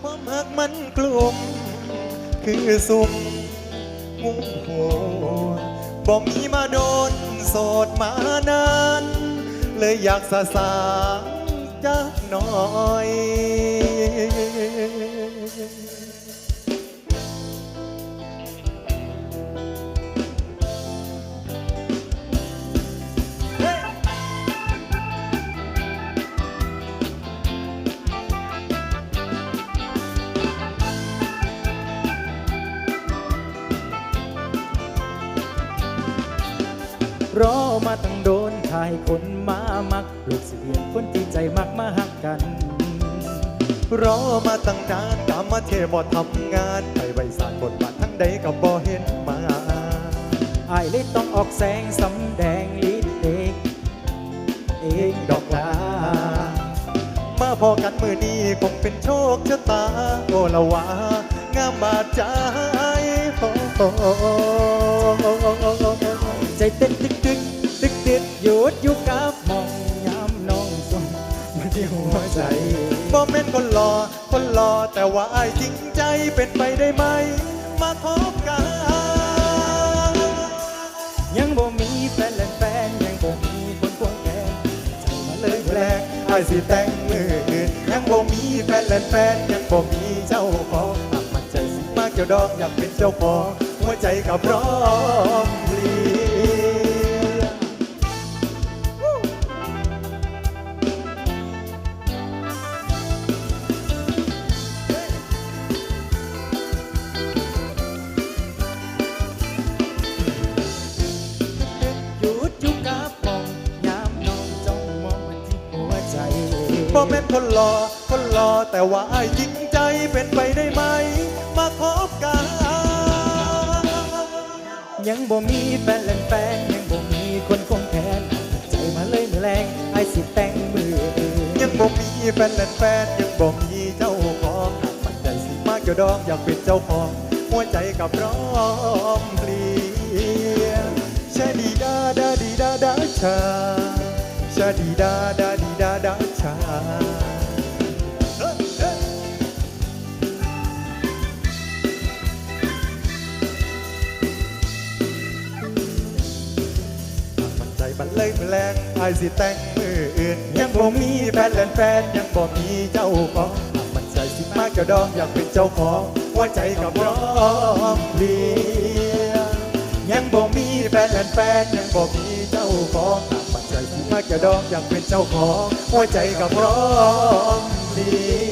ความหักมันกลุ่ม คือสุ่มงูหัวบ่มีมาโดน โสดมานาน เลยอยากสะสาง รอมาตั้งโดนทายคนมามักลูกเสียงคนที่ใจมักมาหักกัน รอมาตั้งนานกามาเทบอทำงาน ไปใบสารบทบาททั้งใดกับบ่เห็นมาอายเลยต้องออกแสงสำแดงลิดเองเองดอกลามาพอกันมือนี้คงเป็นโชคชะตา โอละวางามบาดใจโอ้โอ้ใจเต้นตึก บมองย้ำน้องส่งมาที่หัวใจบ่แม่นคนรอคนรอแต่ว่าอายจริงใจเป็นไปได้ไหม มาพบกัน ยังบ่มีแฟนและแฟนยังบ่มีคนควงแขนใจมาเลยแปลกอายสิแต่งมืออื่นยังบ่มีแฟนและแฟนยังบ่มีเจ้าของหากมันใจสิมากเจ้าดอกอยากเป็นเจ้าของหัวใจกับพร้อม บ่แม่นคนรอคนรอแต่ว่าอายจริงใจเป็นไปได้ไหม มาพบกัน ยังบ่มีแฟนและแฟนยังบ่มีคนคงแทนใจมาเลยมือแรงไอ้สิแต่งมืออยังบ่มีแฟนและแฟนยังบ่มีเจ้าของหากมันใจสิมากเจ้าดอกอยากเป็นเจ้าของ หัวใจกับพร้อมเพลีย อายสิแต่งมืออื่น ยังบ่มีแฟนและแฟนยังบ่มีเจ้าของหากมันใจสิมากเจ้าดองอยากเป็นเจ้าของหัวใจกับร้องเพลียยังบ่มีแฟนและแฟนยังบ่มีเจ้าของหากมันใจสิมากเจ้าดองอยากเป็นเจ้าของหัวใจกับร้องเพลีย